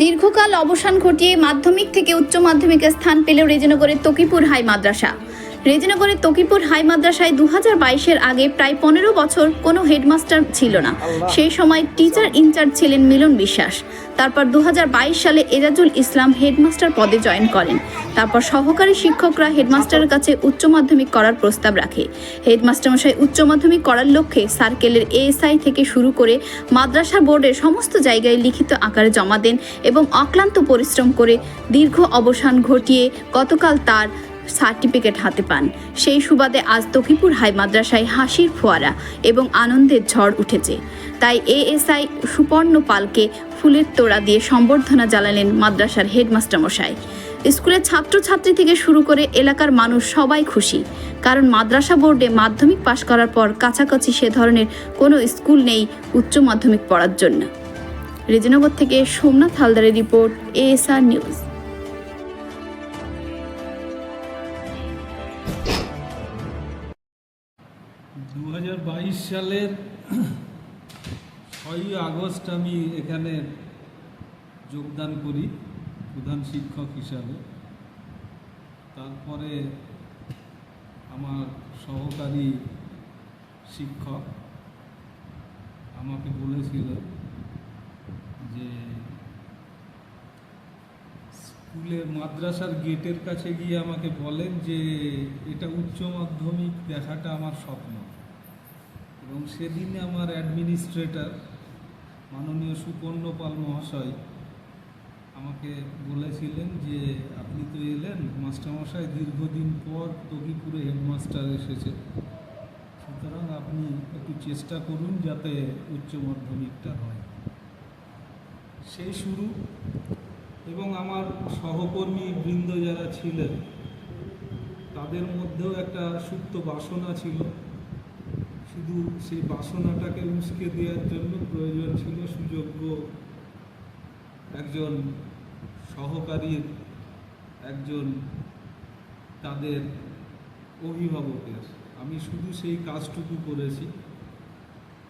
দীর্ঘকাল অবসান ঘটিয়ে মাধ্যমিক থেকে উচ্চ মাধ্যমিকে স্থান পেলেও রেজিনগরের তকিপুর হাই মাদ্রাসা। রেজিনগরের তকিপুর হাই মাদ্রাসায় দু হাজার বাইশের আগে প্রায় পনেরো বছর কোনো হেডমাস্টার ছিল না। সেই সময় টিচার ইনচার্জ ছিলেন মিলন বিশ্বাস। তারপর দু হাজার বাইশ সালে এজাজুল ইসলাম হেডমাস্টার পদে জয়েন করেন। তারপর সহকারী শিক্ষকরা হেডমাস্টারের কাছে উচ্চ মাধ্যমিক করার প্রস্তাব রাখে। হেডমাস্টার মশাই উচ্চ মাধ্যমিক করার লক্ষ্যে সার্কেলের এএসআই থেকে শুরু করে মাদ্রাসা বোর্ডের সমস্ত জায়গায় লিখিত আকারে জমা দেন এবং অক্লান্ত পরিশ্রম করে দীর্ঘ অবসান ঘটিয়ে গতকাল তার সার্টিফিকেট হাতে পান। সেই সুবাদে আজ তকিপুর হাই মাদ্রাসায় হাসির ফোয়ারা এবং আনন্দের ঝড় উঠেছে। তাই এএসআই সুপর্ণ পালকে ফুলের তোড়া দিয়ে সম্বর্ধনা জানালেন মাদ্রাসার হেডমাস্টার মশাই স্কুলের ছাত্রছাত্রী থেকে শুরু করে এলাকার মানুষ সবাই খুশি। কারণ মাদ্রাসা বোর্ডে মাধ্যমিক পাশ করার পর কাছাকাছি সে ধরনের কোনো স্কুল নেই উচ্চ মাধ্যমিক পড়ার জন্য। রেজিনগর থেকে সোমনাথ হালদারের রিপোর্ট, এএসআর নিউজ। দু হাজার বাইশ সালের ছয়ই আগস্ট আমি এখানে যোগদান করি, প্রধান শিক্ষক হিসাবে। তারপরে আমার সহকারী শিক্ষক আমাকে বলেছিল যে স্কুলের মাদ্রাসার গেটের কাছে গিয়ে আমাকে বলেন যে এটা উচ্চ মাধ্যমিক দেখাটা আমার স্বপ্ন। এবং সেদিনে আমার অ্যাডমিনিস্ট্রেটর মাননীয় সুপর্ণ পাল মহাশয়, আমাকে বলেছিলেন যে, আপনি তো এলেন, মাস্টারমশাই দীর্ঘদিন পর তবিপুরে হেডমাস্টার এসেছে। সুতরাং আপনি একটু চেষ্টা করুন যাতে উচ্চ মাধ্যমিকটা হয়। সেই শুরু। এবং আমার সহকর্মী বৃন্দ যারা ছিলেন, তাদের মধ্যেও একটা সুপ্ত বাসনা ছিল। শুধু সেই বাসনাটাকে উস্কে দেওয়ার জন্য প্রয়োজন ছিল সুযোগ্য একজন সহকারীর একজন তাদের অভিভাবকের। আমি শুধু সেই কাজটুকু করেছি।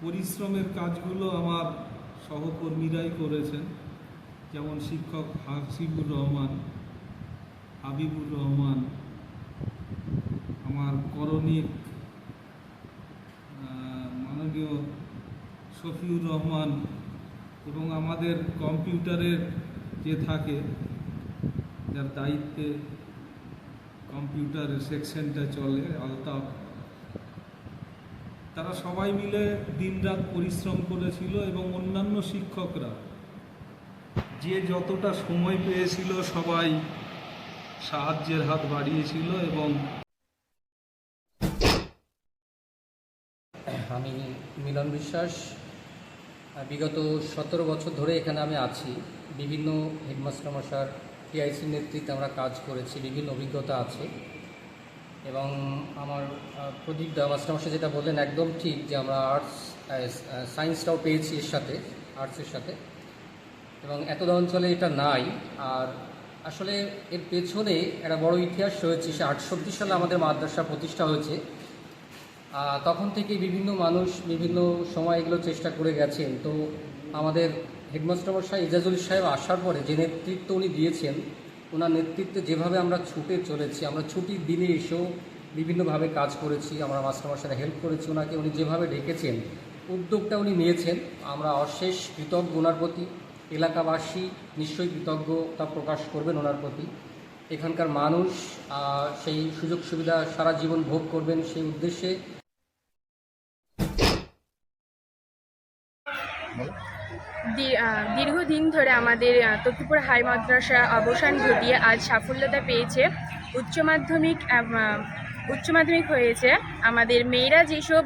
পরিশ্রমের কাজগুলো আমার সহকর্মীরাই করেছেন, যেমন শিক্ষক হাসিবুর রহমান, হাবিবুর রহমান, আমার করণিক আহ, মাননীয় শফিউর রহমান এবং আমাদের কম্পিউটারের যে থাকে, যার দায়িত্বে কম্পিউটার সেকশনটা চলে, আলতাফ, তারা সবাই মিলে দিনরাত পরিশ্রম করেছিল এবং অন্যান্য শিক্ষকরা যে যতটা সময় পেয়েছিল সবাই সাহায্যের হাত বাড়িয়েছিল এবং আমি মিলন বিশ্বাস বিগত সতেরো বছর ধরে এখানে আমি আছি। বিভিন্ন হেডমাস্টার মশার টিআইসির নেতৃত্বে আমরা কাজ করেছি, বিভিন্ন অভিজ্ঞতা আছে। এবং আমার প্রদীপ দা, মাস্টার মশাই যেটা বললেন একদম ঠিক যে আমরা আর্টস সায়েন্সটাও পেয়েছি এর সাথে আর্টসের সাথে। এবং এত অঞ্চলে এটা নাই। আর আসলে এর পেছনে একটা বড় ইতিহাস রয়েছে, সে আটষট্টি সালে আমাদের মাদ্রাসা প্রতিষ্ঠা হয়েছে। তখন থেকে বিভিন্ন মানুষ বিভিন্ন সময় এগুলো চেষ্টা করে গেছেন। তো আমাদের হেডমাস্টার মশাই এজাজুল সাহেব আসার পরে যে নেতৃত্ব উনি দিয়েছেন, ওনার নেতৃত্বে যেভাবে আমরা ছুটে চলেছি, আমরা ছুটির দিনে এসেও বিভিন্নভাবে কাজ করেছি, আমরা মাস্টারমশাইরা হেল্প করেছি, ওনাকে উনি যেভাবে ডেকেছেন, উদ্যোগটা উনি নিয়েছেন। আমরা অশেষ কৃতজ্ঞ ওনার প্রতি, এলাকাবাসী নিশ্চয়ই কৃতজ্ঞতা প্রকাশ করবেন ওনার প্রতি। এখানকার মানুষ সেই সুযোগ সুবিধা সারা জীবন ভোগ করবেন সেই উদ্দেশ্যে দি- আহ, দীর্ঘদিন ধরে আমাদের তকিপুর হাই মাদ্রাসা অবসান ঘটিয়ে আজ সাফল্যতা পেয়েছে। উচ্চ মাধ্যমিক উচ্চ মাধ্যমিক হয়েছে। আমাদের মেয়েরা যেসব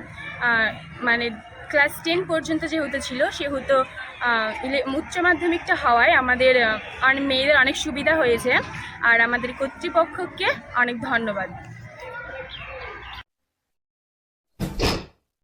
মানে ক্লাস টেন পর্যন্ত যেহেতু ছিল, সেহেতু উচ্চ মাধ্যমিকটা হওয়ায় আমাদের মেয়েদের অনেক সুবিধা হয়েছে। আর আমাদের কর্তৃপক্ষকে অনেক ধন্যবাদ।